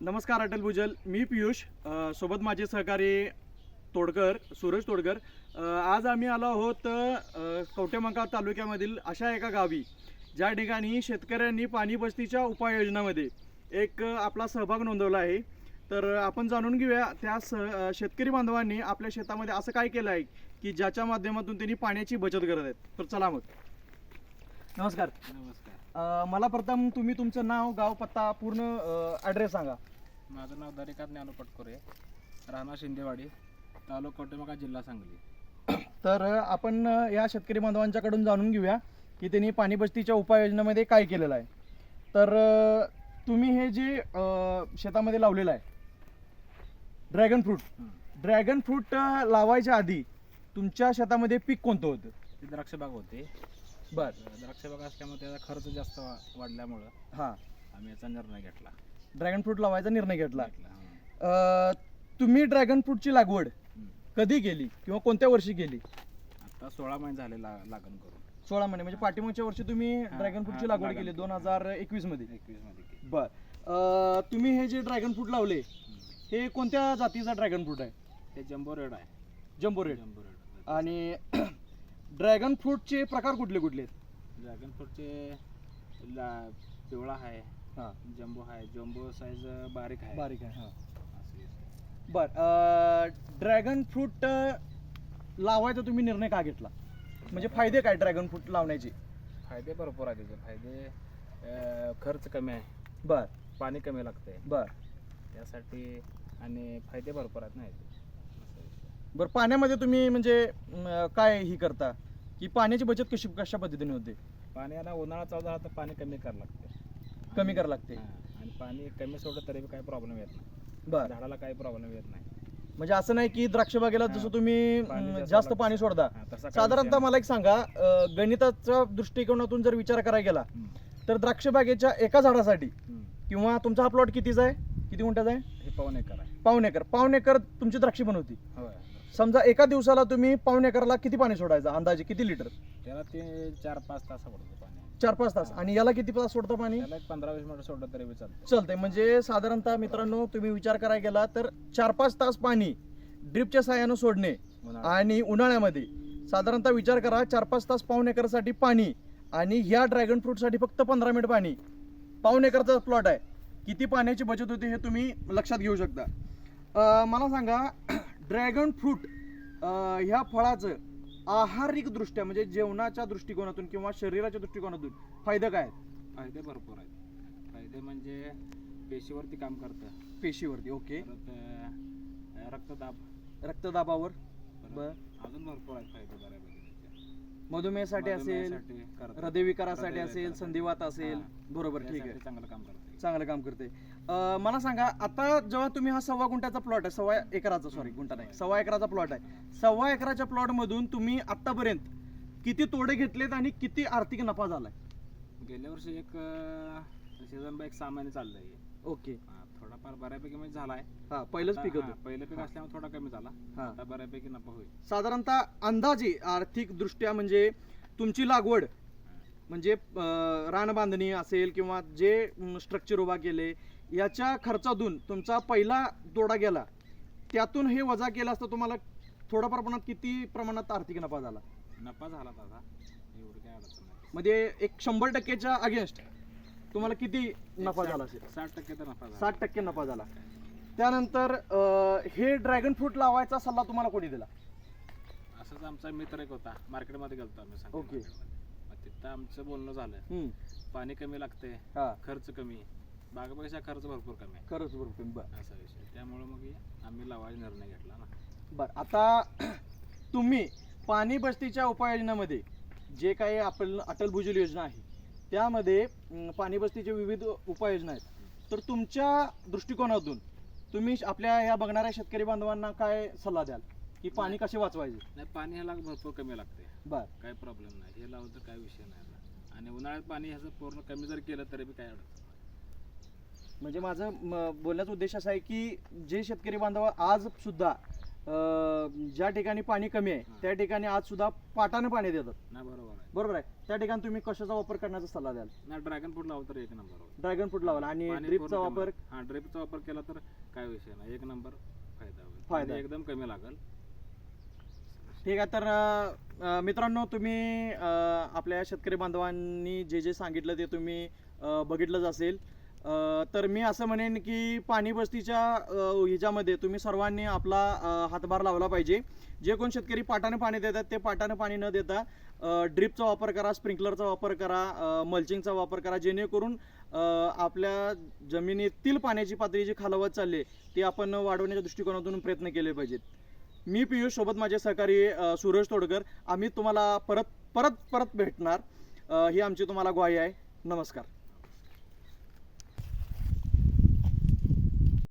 नमस्कार अटल भुजल. मी पियुष सोबत माझे सहकारी तोडकर सूरज तोडकर. आज आम्ही आलो आहोत अ, कवटेमंका तालुक्यामधील अशा एका गावी ज्या ठिकाणी शेतकऱ्यांनी पाणी बस्तीच्या उपाययोजनामध्ये एक आपला सहभाग नोंदवला आहे. तर आपण जाणून घेऊया त्या स शेतकरी बांधवांनी आपल्या शेतामध्ये असं काय केलं आहे की ज्याच्या माध्यमातून त्यांनी पाण्याची बचत करत आहेत. तर चला मग. नमस्कार. नमस्कार. अ, मला प्रथम तुम्ही तुमचं नाव गाव पत्ता पूर्ण ॲड्रेस सांगा. माझं नाव दरिका ज्ञानू पटकोरे राहणार शिंदेवाडी तालुका कवटेमका जिल्हा सांगली. तर अ, आपण अ, या शेतकरी बांधवांच्याकडून जाणून घेऊया की त्यांनी पाणी बस्तीच्या उपाययोजनेमध्ये काय केलेलं आहे. तर अ, तुम्ही हे जे अ, शेतामध्ये लावलेलं आहे ड्रॅगन फ्रूट ड्रॅगन फ्रूट लावायच्या आधी तुमच्या शेतामध्ये पीक कोणतं होतं? ती द्राक्ष बाग होती. बर. द्राक्ष बाग असल्यामुळे त्याचा खर्च जास्त वा- वाढल्यामुळं हां. आम्ही याचा निर्णय घेतला. ड्रॅगन फ्रूट लावायचा निर्णय घेतला. घेतला, हं. अ, तुम्ही ड्रॅगन फ्रूटची लागवड. कधी केली किंवा कोणत्या वर्षी केली? आता सोळा महिने झाले ला लागण करून. सोळा महिने म्हणजे पाठीमागच्या वर्षी तुम्ही ड्रॅगन फ्रूटची हां, लागवड केली. दोन हजार एकवीसमध्ये. एकवीसमध्ये केली. बर. अ, तुम्ही हे जे ड्रॅगन फ्रूट लावले हं. हे कोणत्या जातीचा ड्रॅगन फ्रूट आहे? ते जम्बो रेड आहे. Jumbo red. Jumbo red. आणि ड्रॅगन फ्रूटचे प्रकार कुठले कुठले आहेत? ड्रॅगन फ्रूटचे ला पिवळा आहे हां. जम्बो आहे. जम्बो साईज बारीक आहे. बारीक आहे हां. आहे. बर ड्रॅगन फ्रूट लावायचा तुम्ही निर्णय का घेतला? म्हणजे फायदे काय ड्रॅगन फ्रूट लावण्याचे? फायदे भरपूर आहेत त्याचे. फायदे अं, खर्च कमी आहे. बर. पाणी कमी लागते बर. त्यासाठी आणि फायदे भरपूर आहेत नाही असं विषय. बर पाण्यामध्ये तुम्ही म्हणजे अं, काय ही करता? की पाण्याची बचत कशी कशा पद्धतीने होते? पाणी आता उन्हाळा चालू झाला तर पाणी कमी करावं लागते. कमी करावं लागते. आणि पाणी कमी सोडलं तरी बी काही प्रॉब्लेम येत नाही. बर. झाडाला काही प्रॉब्लेम येत नाही. म्हणजे असं नाही की द्राक्ष बागेला हां. जसं तुम्ही पाणी अं, जास्त जास्त लागतं. पाणी सोडता. हां, तसा काही साधारणतः विषय मला एक सांगा अं, गणिताच्या दृष्टिकोनातून जर विचार करायला गेला नाही. हम्म, तर द्राक्ष बागेच्या एका झाडासाठी हम्म. किंवा तुमचा हा प्लॉट कितीचा आहे? किती गुंठ्याचा आहे? हे आहे. पाऊण एकर. एकर तुमची द्राक्षी पण होती. होय. समजा एका दिवसाला तुम्ही पाऊण एकरला किती पाणी सोडायचं अंदाजे? किती लिटर? त्याला ते चार पाच तास पडतो पाणी. चार पाच तास. आणि याला किती तास सोडता पाणी? त्याला एक पंधरा वीस मिनिट सोडलं तरी बी चालतं. चालतंय. म्हणजे साधारणतः मित्रांनो तुम्ही विचार करायला गेला तर चार पाच तास पाणी ड्रिपच्या साह्यानं सोडणे उन्हाळ्यात. आणि उन्हाळ्यामध्ये साधारणतः विचार करा चार पाच तास पाऊण एकरसाठी पाणी आणि ह्या ड्रॅगन फ्रूटसाठी फक्त पंधरा मिनिट पाणी. पाऊण एकरचा प्लॉट आहे. किती पाण्याची बचत होते हे तुम्ही लक्षात घेऊ शकता. अं, मला सांगा ड्रॅगन फ्रूट ह्या फळाचं आहारिक दृष्ट्या म्हणजे जेवणाच्या दृष्टिकोनातून किंवा शरीराच्या दृष्टिकोनातून फायदे काय आहेत? फायदे भरपूर आहेत. फायदे म्हणजे पेशीवरती काम करतं. पेशीवरती ओके. परत अं, रक्तदाब. रक्तदाबावर? परत बर. अजून भरपूर आहेत फायदे बऱ्यापैकी. मधुमेहासाठी असेल मधुमेहासाठी. हृदयविकारासाठी हृदयविकारासाठी. असेल संधिवात असेल हां. बरोबर ठीक त्यासाठी आहे चांगलं काम करते चांगलं काम करते अं, मला सांगा आता जेव्हा तुम्ही हा सव्वा गुंठ्याचा प्लॉट आहे सव्वा एकराचा सॉरी गुंठा नाही सव्वा एकराचा प्लॉट आहे सव्वा एकराच्या प्लॉट मधून तुम्ही आतापर्यंत किती तोडे घेतलेत आणि किती आर्थिक नफा झालाय गेल्या वर्षी एक सीझन महिने चाललंय. ओके थोडाफार बऱ्यापैकी म्हणजे झालाय. हा पहिलंच पीक होतं. पहिलं पीक असल्यामुळे थोडा कमी झाला. हा. आता बऱ्यापैकी नफा होईल. साधारणतः अंदाजे आर्थिक दृष्ट्या म्हणजे तुमची लागवड म्हणजे अं, रान बांधणी असेल किंवा जे स्ट्रक्चर उभा केले याच्या खर्चातून तुमचा पहिला तोडा गेला त्यातून हे वजा केलं असतं तुम्हाला थोड्या प्रमाणात किती प्रमाणात आर्थिक नफा झाला? नफा झाला दादा. एवढी काय अडचण नाही. म्हणजे एक शंभर टक्क्याच्या अगेन्स्ट तुम्हाला किती नफा झाला साठ- असेल? साठ टक्के तर नफा झाला. साठ टक्के नफा झाला. त्यानंतर अं, हे ड्रॅगन फ्रूट लावायचा सल्ला तुम्हाला कोणी दिला? असंच आमचा मित्र एक होता. मार्केटमध्ये गेलतो आम्ही सांगली ओके. मग तिथं आमचं बोलणं झालं. हम्म. पाणी कमी लागते हा. खर्च कमी. बागापेक्षा खर्च भरपूर कमी. आहे खरंच बरोबर बरं. असा विषय. त्यामुळे मग हे आम्ही लावायचा निर्णय घेतला ना. बर आता तुम्ही पाणी बस्तीच्या उपाययोजनामध्ये जे काही आपण अटल भूजल योजना आहे त्यामध्ये पाणी बस्तीचे विविध उपाययोजना आहेत. तर तुमच्या दृष्टिकोनातून तुम्ही आपल्या ह्या बघणाऱ्या शेतकरी बांधवांना काय सल्ला द्याल? की पाणी कसे वाचवायचे? नाही पाणी ह्याला भरपूर कमी लागते. बर. काही प्रॉब्लेम नाही. हे लावलं तर काही विषय नाही. आणि उन्हाळ्यात पाणी ह्याचं पूर्ण कमी जर केलं तरी बी काय अडचण नाही. म्हणजे माझं बोलण्याचा उद्देश असा आहे की जे शेतकरी बांधव आज सुद्धा ज्या ठिकाणी पाणी कमी आहे. त्या ठिकाणी आज सुद्धा पाटानं पाणी देतात. नाही बरोबर आहे. बरोबर आहे? त्या ठिकाणी तुम्ही कशाचा वापर करण्याचा सल्ला द्याल? नाही ड्रॅगन फ्रूट लावलं तर एक नंबर होईल. ड्रॅगन फ्रूट लावाल आणि पाणी ड्रिपचा पूर्ण वापर कमी- हा ड्रिपचा वापर केला तर काय विषय नाही. एक नंबर फायदा होईल. फायदा. पाणी एकदम कमी लागेल. ठीक आहे तर अं, मित्रांनो तुम्ही अं, आपल्या शेतकरी बांधवांनी जे जे सांगितलं ते तुम्ही अं, बघितलंच असेल. तर मी असं म्हणेन की पाणी बस्तीच्या ह्याच्यामध्ये तुम्ही सर्वांनी आपला हातभार लावला पाहिजे. जे कोण शेतकरी पाटाने पाणी देतात ते पाटाने पाणी न देता ड्रिपचा वापर करा स्प्रिंकलरचा वापर करा मल्चिंगचा वापर करा जेणेकरून आपल्या जमिनीतील पाण्याची पातळी जी खालावत चालली आहे, ती आपण वाढवण्याच्या दृष्टिकोनातून प्रयत्न केले पाहिजेत. मी पियुष सोबत माझे सहकारी सूरज तोडकर आम्ही तुम्हाला परत परत परत भेटणार. ही आमची तुम्हाला ग्वाही आहे. नमस्कार.